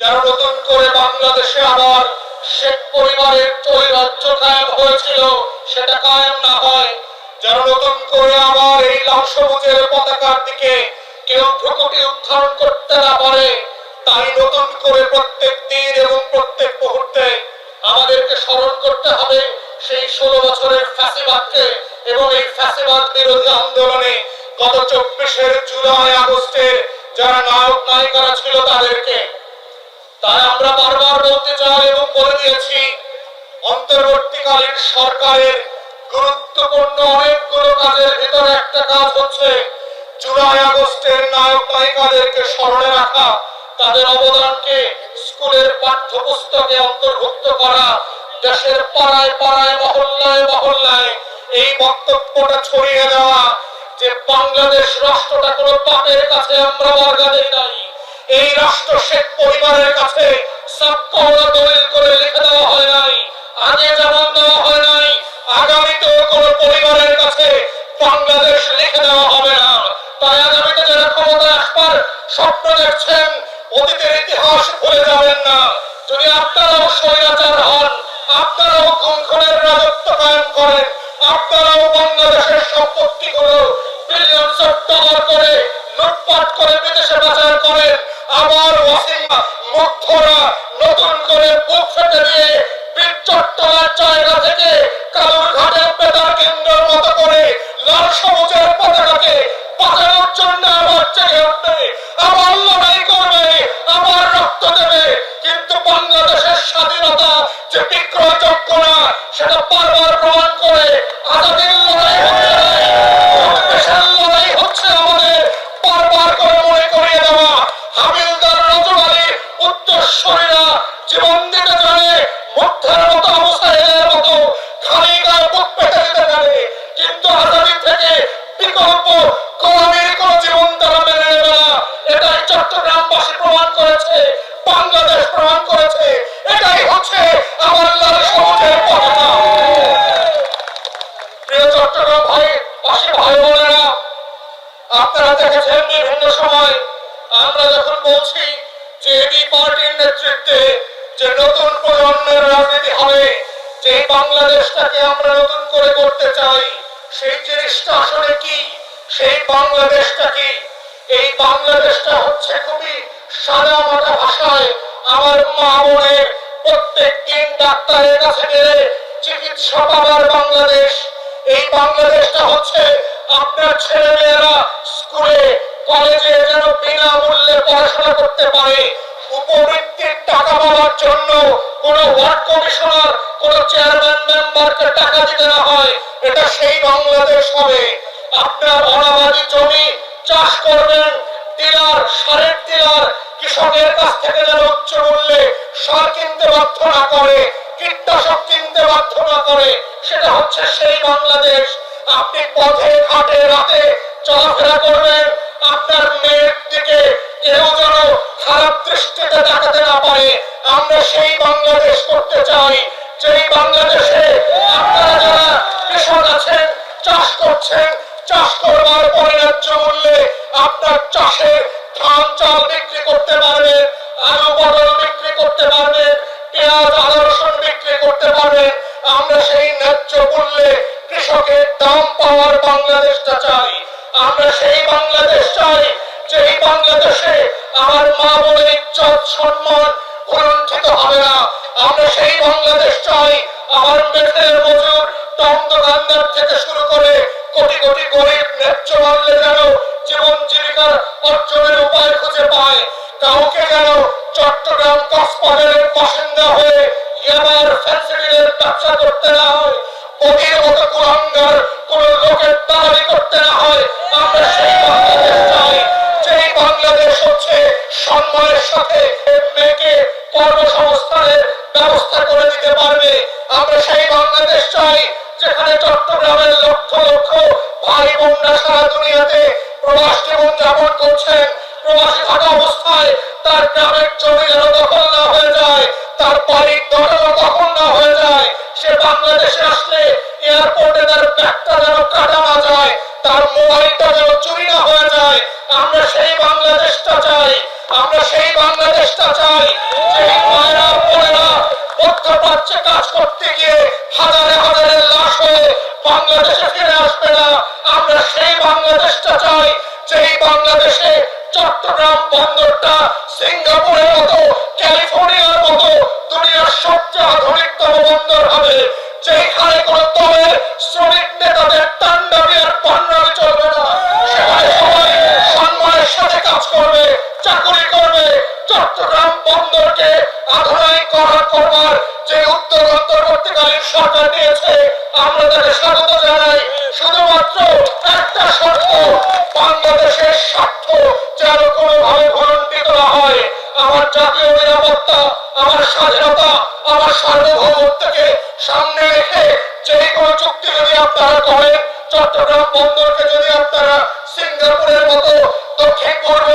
যেন নতুন করে বাংলাদেশে আবার শেখ পরিবারের রাজ্য কায়েম হয়েছিল, সেটা কায়েম না হয়। যেন নতুন করে আবার এই লাল সবুজের পতাকার দিকে কেউ ভ্রুকুটি উত্থান করতে না পারে, তাই নতুন করে প্রত্যেক দিন এবং প্রত্যেক মুহূর্তে আমাদেরকে স্মরণ করতে হবে সেই ষোলো বছরের ফ্যাসিবাদকে এবং এই ফ্যাসিবাদ বিরোধী আন্দোলনে গত চব্বিশের জুলাই আগস্টের যারা নায়ক নায়িকারা ছিল তাদেরকে তাই আমরা বারবার বলতে চাই এবং বলে দিয়েছি, অন্তর্বর্তীকালীন সরকারের গুরুত্বপূর্ণ অনেকগুলো কাজের ভিতরে একটা কাজ হচ্ছে জুলাই আগস্টের নায়ক নায়িকাদেরকে স্মরণে রাখা, তাদের অবদানকে স্কুলের পাঠ্যপুস্তকে অন্তর্ভুক্ত করা, দেশের পাড়ায় পাড়ায়, মহল্লায় মহল্লায় এই বক্তব্যটা ছড়িয়ে দেওয়া যে বাংলাদেশ রাষ্ট্রটা কোনো পাপের কাছে আমরা বর্গা দেই নাই। এই রাষ্ট্র শেখ পরিবারের কাছে দলিল করে লিখে দেওয়া হয় নাই, আগে যেমন দেওয়া হয় নাই, আগামীতেও কোন পরিবারের কাছে বাংলাদেশ লিখে দেওয়া হবে না। তাই আগামীতে যারা ক্ষমতা আসবার স্বপ্ন দেখছেন, অতীতের ইতিহাস ভুলে যাবেন না। যদি আপনারাও স্বৈরাচার হন, আপনারাও খুনের রাজত্ব কায়েম করেন, আপনারাও বাংলাদেশের সম্পত্তিগুলো বিলিয়ন ডলার করে লুটপাট করে বিদেশে পাচার করেন আবার মুগ্ধরা নতুন করে বুক ফেটে দিয়ে জায়গা থেকে কালুর ঘাটের বেতার কেন্দ্রের মতো করে লাল সবুজের পতাকাকে বাঁচানোর জন্য আবার জেগে উঠবে। আবার লড়াই করবে, আবার রক্ত দেবে। কিন্তু বাংলাদেশের স্বাধীনতা যে বিক্রয়যোগ্য না, সেটা বারবার থেকে বিকল্প গোলামীর কোন জীবন তারা মেনে নেবে না। এটাই চট্টগ্রামবাসী প্রমাণ করেছে, বাংলাদেশ প্রমাণ করেছে। এটাই হচ্ছে আমার লাল সমাজের পতাকা। প্রিয় চট্টগ্রাম ভাই পাশে ভাই বোনেরা, আপনারা দেখেছেন বিভিন্ন সময় আমরা যখন বলছি যে এবি পার্টির নেতৃত্বে যে নতুন প্রজন্মের রাজনীতি হবে, যে বাংলাদেশটাকে আমরা নতুন করে করতে চাই সেই জিনিসটা আসলে কি? সেই বাংলাদেশটা কি? এই বাংলাদেশটা হচ্ছে খুবই সাদা মাটা ভাষায় আমার মা বোনের প্রত্যেক দিন ডাক্তারের কাছে গেলে চিকিৎসা পাবার বাংলাদেশ। এই বাংলাদেশটা হচ্ছে আপনার ছেলে মেয়েরা স্কুলে, কলেজে যেন বিনামূল্যে পড়াশোনা করতে পারে। উপবৃত্তির টাকা পাওয়ার জন্য কোন ওয়ার্ড কমিশনার, কোন চেয়ারম্যান মেম্বারকে টাকা দিতে না হয়। এটা সেই বাংলাদেশ হবে। আপনার অনাবাদী জমি চাষ করবেন, ডিলার, সারের ডিলার, কৃষকের কাছ থেকে যেন উচ্চ মূল্যে সার কিনতে বাধ্য না করে, কীটনাশক কিনতে বাধ্য না করে, সেটা হচ্ছে সেই বাংলাদেশ। আপনি পথে, ঘাটে, রাতে চলাফেরা করবেন করতে চাই, যেই বাংলাদেশে আপনারা যারা কৃষক আছেন, চাষ করছেন, চাষ করবার পরে ন্যায্য মূল্যে আপনার চাষের ধান, চাল বিক্রি করতে পারবেন, আলু, পটল বিক্রি করতে পারবেন, পেঁয়াজ, আদা, রসুন বিক্রি করতে পারবেন, আমরা সেই ন্যায্য মূল্যে কৃষকের দাম পাওয়ার বাংলাদেশটা চাই। আমরা সেই বাংলাদেশ চাই, যেই বাংলাদেশে আমার মা বোনের ইজ্জত, সম্মান ভুলুণ্ঠিত হবে না। আমরা সেই বাংলাদেশ চাই। আমার মেঘের মজুর টম দোকানদার থেকে শুরু করে কোটি কোটি গরিব, ন্যায্য মূল্যে যেন জীবন জীবিকার অর্জনের উপায় খুঁজে পায়। কাউকে যেন চট্টগ্রাম কক্সবাজারের বাসিন্দা হয়ে ইয়াবার ফ্যাসিলিটির ব্যবসা করতে না হয় অতির মতো কুলাঙ্গার কোন লোকের দালালি করতে না হয়। আমরা সম্মানের সাথে মেয়েকে কর্মসংস্থানের ব্যবস্থা করে দিতে পারবে। আমরা সেই বাংলাদেশ চাই, যেখানে চট্টগ্রামের লক্ষ লক্ষ ভাই বোনরা সারা দুনিয়াতে প্রবাস জীবন যাপন করছেন। প্রবাসী থাকা অবস্থায় তার গ্রামের জমি যেন দখল না হয়ে যায়, তার বাড়ির দখল দখল না হয়ে যায়। সে বাংলাদেশে আসলে এয়ারপোর্টে তার ব্যাগটা যেন কাটা না যায়, তার মোবাইলটা যেন চুরি না হয়ে আমরা সেই বাংলাদেশটা চাই, আমরা সেই বাংলাদেশটা চাই হচ্ছে কাজ করতে গিয়ে হাজারে হাজারে লাশ হয়ে বাংলাদেশে ফিরে আসবে না, আমরা সেই বাংলাদেশটা চাই, যেই বাংলাদেশে চট্টগ্রাম বন্দরটা সিঙ্গাপুরের মতো, ক্যালিফোর্নিয়ার মতো দুনিয়ার সবচেয়ে আধুনিকতম বন্দর হবে যেখানে কোনো দলের শ্রমিক নেতাদের তাণ্ডবি আর পান্ডাবি চলবে না সেখানে সবাই সম্মানের সাথে কাজ করবে, চাকরি করবে, চট্টগ্রাম বন্দরকে আধুনিকরণ করবার যে উদ্যোগ অন্তর্বর্তীকালীন সরকার নিয়েছে আমরা তাকে স্বাগত জানাই। শুধুমাত্র একটা শর্ত, বাংলাদেশের স্বার্থ যেন কোনোভাবে ভলণ্ডিত না হয়। আমার জাতীয় নিরাপত্তা, আমার স্বাধীনতা, আমার সার্বভৌমত্বকে সামনে রেখে যে কোনো চুক্তি যদি আপনারা করেন, চট্টগ্রাম বন্দরকে যদি আপনারা সিঙ্গাপুরের মতো দক্ষিণ পূর্ব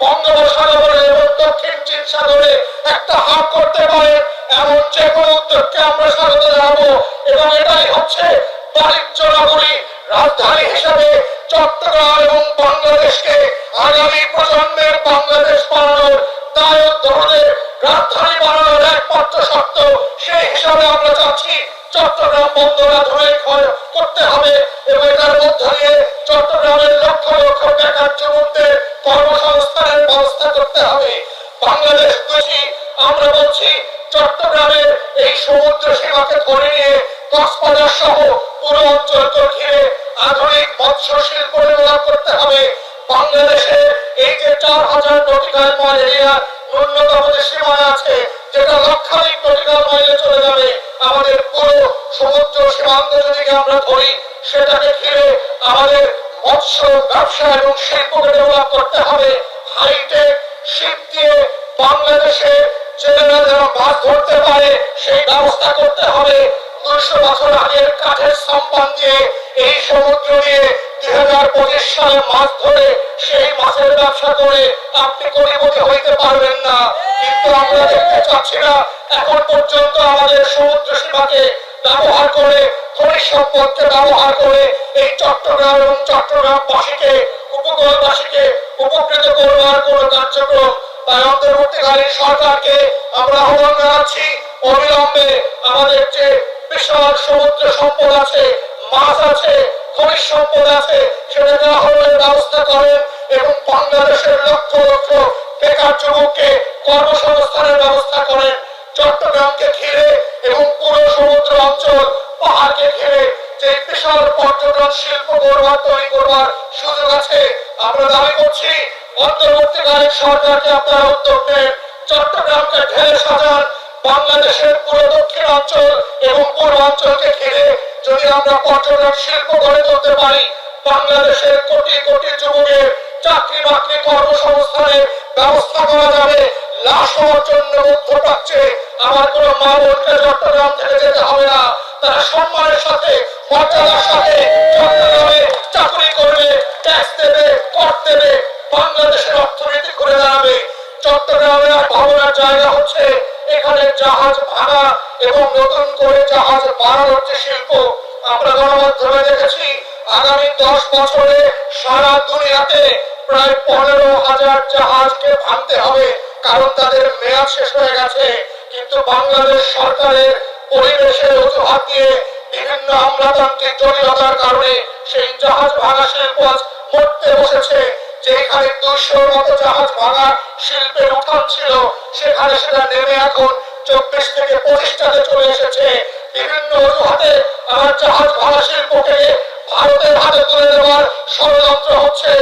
বঙ্গোপসাগরে এবং দক্ষিণ চীন সাগরে একটা হাব করতে পারেন এমন যে কোনো উদ্যোগকে আমরা স্বাগত জানাব এবং এটাই হচ্ছে বাণিজ্য নগরী, রাজধানী হিসাবে চট্টগ্রাম এবং বাংলাদেশকে আগামী প্রজন্মের বাংলাদেশ বানানোর দায়ক ধরে রাজধানী বানানোর একমাত্র শর্ত, সেই হিসাবে আমরা চাচ্ছি চট্টগ্রাম বন্দর হয়ে- করতে হবে। এবং এটার মধ্য দিয়ে চট্টগ্রামের লক্ষ লক্ষ বেকার যুবকদের কর্মসংস্থানের ব্যবস্থা করতে হবে। বাংলাদেশ দোষী আমরা বলছি চট্টগ্রামের এই সমুদ্র সীমাকে ধরে নিয়ে কক্সবাজার সহ পুরো অঞ্চলকে ঘিরে আধুনিক মৎস্য শিল্প ডেভেলপ করতে হবে। বাংলাদেশে এই যে চার হাজার নটিক্যাল মাইল এরিয়া, ন্যূনতম যে সীমানা আছে, যেটা লক্ষাধিক নটিক্যাল মাইলে চলে যাবে, আমাদের পুরো সমুদ্র সীমান্ত যদি আমরা ধরি, সেটাকে ঘিরে আমাদের মৎস্য ব্যবসা এবং শিল্পকে ডেভেলপ করতে হবে। হাইটেক শিপ দিয়ে বাংলাদেশে ছেলেরা যেন মাছ ধরতে পারে, সেই ব্যবস্থা করতে হবে। দুশো বছর আগের কাঠের সম্পান দিয়ে এই সমুদ্র দিয়ে দুই হাজার পঁচিশ সালে মাছ ধরে সেই মাছের ব্যবসা করে আপনি কোটিপতি হইতে পারবেন না। কিন্তু আমরা দেখতে চাচ্ছি না। এখন পর্যন্ত আমাদের সমুদ্র সীমাকে ব্যবহার করে, খনিজ সম্পদকে ব্যবহার করে এই চট্টগ্রাম এবং চট্টগ্রামবাসীকে, উপকূলবাসীকে উপকৃত করবার কোন কার্যক্রম তাই অন্তর্বর্তীকালীন সরকারকে আমরা আহ্বান জানাচ্ছি। অবিলম্বে আমাদের যে বিশাল সমুদ্র সম্পদ আছে, মাছ আছে, খনিজ সম্পদ আছে, সেটা গ্রহণের ব্যবস্থা করেন এবং বাংলাদেশের লক্ষ লক্ষ বেকার যুবককে কর্মসংস্থানের ব্যবস্থা করেন চট্টগ্রামকে ঘিরে এবং পুরো সমুদ্র অঞ্চল পাহাড়কে ঘিরে যে বিশাল পর্যটন শিল্প গড়বার তৈরি করবার সুযোগ আছে, আমরা দাবি করছি অন্তর্বর্তীকালীন সরকারকে আপনারা উদ্যোগ নেন চট্টগ্রামকে ঢেলে সাজান বাংলাদেশের পুরো দক্ষিণ অঞ্চল এবং পূর্ব অঞ্চলকে ঘিরে যদি আমরা পর্যটন শিল্প গড়ে তুলতে পারি, বাংলাদেশের কোটি কোটি যুবকের চাকরি বাকরি কর্মসংস্থানের ব্যবস্থা করা যাবে। লাশ হওয়ার জন্য মধ্যপ্রাচ্যে আমার কোনো মা বোনকে চট্টগ্রাম থেকে যেতে হবে না। তারা সম্মানের সাথে, মর্যাদার সাথে চট্টগ্রামে চাকরি করবে ট্যাক্স দেবে, কর দেবে, বাংলাদেশের অর্থনীতি দাঁড়াবে। চট্টগ্রামে আর ভাবনার জায়গা হচ্ছে এখানে জাহাজ ভাঙা এবং নতুন করে জাহাজ বানানোর যে শিল্প। আমরা গণমাধ্যমে দেখেছি, আগামী দশ বছরে সারা দুনিয়াতে প্রায় পনেরো হাজার জাহাজকে ভাঙতে হবে, কারণ তাদের মেয়াদ শেষ হয়ে গেছে। কিন্তু বাংলাদেশ সরকারের পরিবেশের অজুহাত দিয়ে বিভিন্ন আমলাতান্ত্রিক জটিলতার কারণে সেই জাহাজ ভাঙা শিল্প আজ মরতে বসেছে। যেখানে দুশোর মতো জাহাজ ভাঙা শিল্পের উঠান ছিল, সেখানে সেটা নেমে এখন চব্বিশ থেকে পঁচিশটাতে চলে এসেছে। বিভিন্ন অজুহাতে আমার জাহাজ ভাঙা শিল্পকে ভারতের হাতে তুলে দেওয়ার ষড়যন্ত্র হচ্ছে,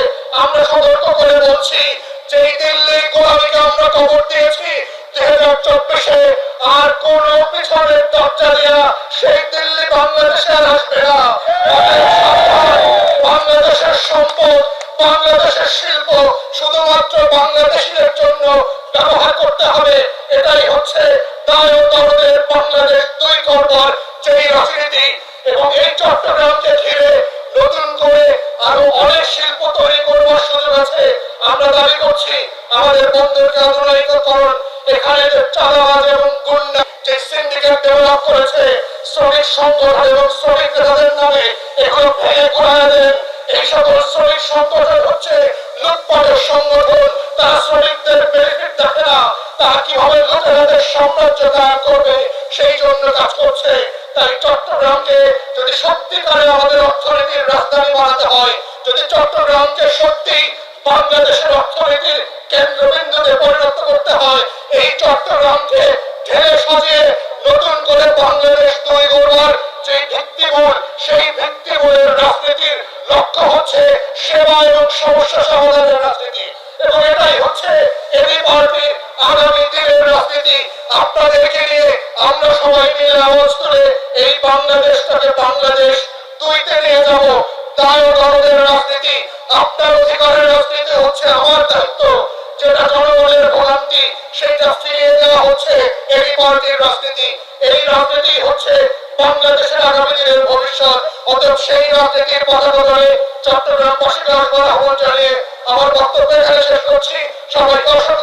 আমরা সতর্ক করে বলছি যে দিল্লি গোলামীকে আমরা কবর দিয়েছি, দুই আর কোন পিছনের দরজা দিয়া সেই দিল্লি বাংলাদেশে আর আসবে না। বাংলাদেশের সম্পদ, বাংলাদেশের শিল্প, শুধুমাত্র বাংলাদেশিদের জন্য ব্যবহার করতে হবে। এটাই হচ্ছে দায় দরদের বাংলাদেশ দুই করবার যেই রাজনীতি এবং এই চট্টগ্রামকে শিল্প তৈরি করবার সুযোগ আছে? আমরা দাবি করছি, আমাদের বন্দরকে আধুনিকীকরণ এখানে যে চাঁদাবাজ এবং গুন্ডা যে সিন্ডিকেট ডেভেলপ করেছে, শ্রমিক সংগঠন এবং শ্রমিক নেতাদের নামে এগুলো ভেঙে ঘোরায় দেন। এই সকল শ্রমিক সংগঠন হচ্ছে লুটপাটের সংগঠন। তারা শ্রমিকদের বেনিফিট হয়, যদি চট্টগ্রামকে সত্যি বাংলাদেশের অর্থনীতির কেন্দ্রবিন্দুতে পরিণত করতে হয়, এই চট্টগ্রামকে ঢেলে সাজিয়ে বাংলাদেশ দুইতে নিয়ে যাব। তাই দলের রাজনীতি, আপনার অধিকারের রাজনীতি হচ্ছে আমার দায়িত্ব। যেটা জনগণের ভোগান্তি, সেটা ফিরিয়ে দেওয়া হচ্ছে এই পার্টির রাজনীতি। এই রাজনীতি হচ্ছে বাংলাদেশের আগামী দিনের ভবিষ্যৎ। অতএব সেই রাজনীতির পতাকা ধরে চট্টগ্রামবাসীকে আহ্বান জানিয়ে আমার বক্তব্য এখানে শেষ করছি। সবাইকে অসংখ্য